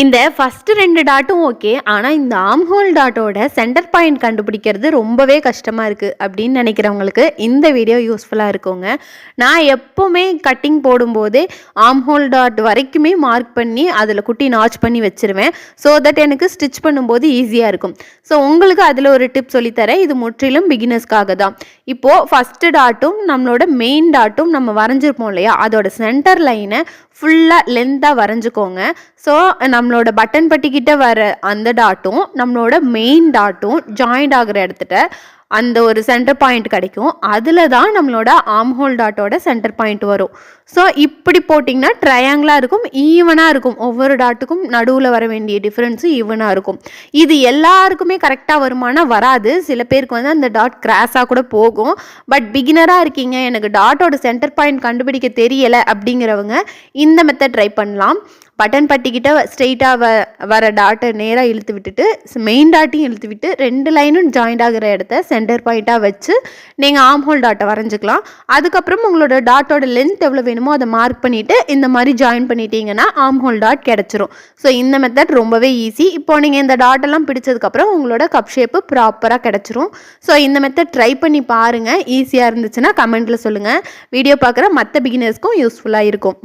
இந்த ஃபஸ்ட்டு ரெண்டு டாட்டும் ஓகே ஆனால் இந்த ஆம்ஹோல் டாட்டோட சென்டர் பாயிண்ட் கண்டுபிடிக்கிறது ரொம்பவே கஷ்டமாக இருக்குது அப்படின்னு நினைக்கிறவங்களுக்கு இந்த வீடியோ யூஸ்ஃபுல்லாக இருக்குங்க. நான் எப்போவுமே கட்டிங் போடும்போது ஆம்ஹோல் டாட் வரைக்குமே மார்க் பண்ணி அதில் குட்டி நாச் பண்ணி வச்சிருவேன். ஸோ தட் எனக்கு ஸ்டிச் பண்ணும்போது ஈஸியாக இருக்கும். ஸோ உங்களுக்கு அதில் ஒரு டிப் சொல்லித்தரேன். இது முற்றிலும் பிகினர்ஸ்க்காக தான். இப்போது ஃபஸ்ட்டு டாட்டும் நம்மளோட மெயின் டாட்டும் நம்ம வரைஞ்சிருப்போம் இல்லையா? அதோட சென்டர் லைனை ஃபுல்லாக லென்த்தாக வரைஞ்சிக்கோங்க. ஸோ நம்மளோட பட்டன் பட்டிக்கிட்ட வர அந்த டாட்டும் நம்மளோட மெயின் டாட்டும் ஜாயிண்ட் ஆகிற இடத்துல அந்த ஒரு சென்டர் பாயிண்ட் கிடைக்கும். அதில் தான் நம்மளோட ஆம் ஹோல் டாட்டோட சென்டர் பாயிண்ட் வரும். ஸோ இப்படி போட்டிங்கன்னா ட்ரையாங்கிளாக இருக்கும் ஈவனாக இருக்கும். ஒவ்வொரு டாட்டுக்கும் நடுவில் வர வேண்டிய டிஃப்ரென்ஸும் ஈவனாக இருக்கும். இது எல்லாருக்குமே கரெக்டாக வருமானா வராது. சில பேருக்கு வந்து அந்த டாட் கிராஸாக கூட போகும். பட் பிகினராக இருக்கீங்க எனக்கு டாட்டோட சென்டர் பாயிண்ட் கண்டுபிடிக்க தெரியலை அப்படிங்கிறவங்க இந்த மெத்தட் ட்ரை பண்ணலாம். பட்டன் பட்டிக்கிட்ட ஸ்ட்ரெயிட்டாக வ வர டாட்டை நேராக இழுத்து விட்டுட்டு மெயின் டாட்டையும் இழுத்து விட்டு ரெண்டு லைனும் ஜாயிண்ட் ஆகிற இடத்த சென்டர் பாயிண்ட்டாக வச்சு நீங்கள் ஆம் ஹோல் டாட்டை வரைஞ்சிக்கலாம். அதுக்கப்புறம் உங்களோட டாட்டோட லென்த் எவ்வளோ வேணுமோ அதை மார்க் பண்ணிவிட்டு இந்த மாதிரி ஜாயின் பண்ணிட்டீங்கன்னா ஆம் ஹோல் டாட் கிடச்சிரும். ஸோ இந்த மெத்தட் ரொம்பவே ஈஸி இப்போ நீங்கள் இந்த டாட்டெல்லாம் பிடிச்சதுக்கப்புறம் உங்களோட கப் ஷேப்பு ப்ராப்பராக கிடச்சிரும். ஸோ இந்த மெத்தட் ட்ரை பண்ணி பாருங்கள் ஈஸியாக இருந்துச்சுன்னா கமெண்ட்டில் சொல்லுங்கள் வீடியோ பார்க்குற மற்ற பிகினர்ஸ்க்கும் யூஸ்ஃபுல்லாக இருக்கும்.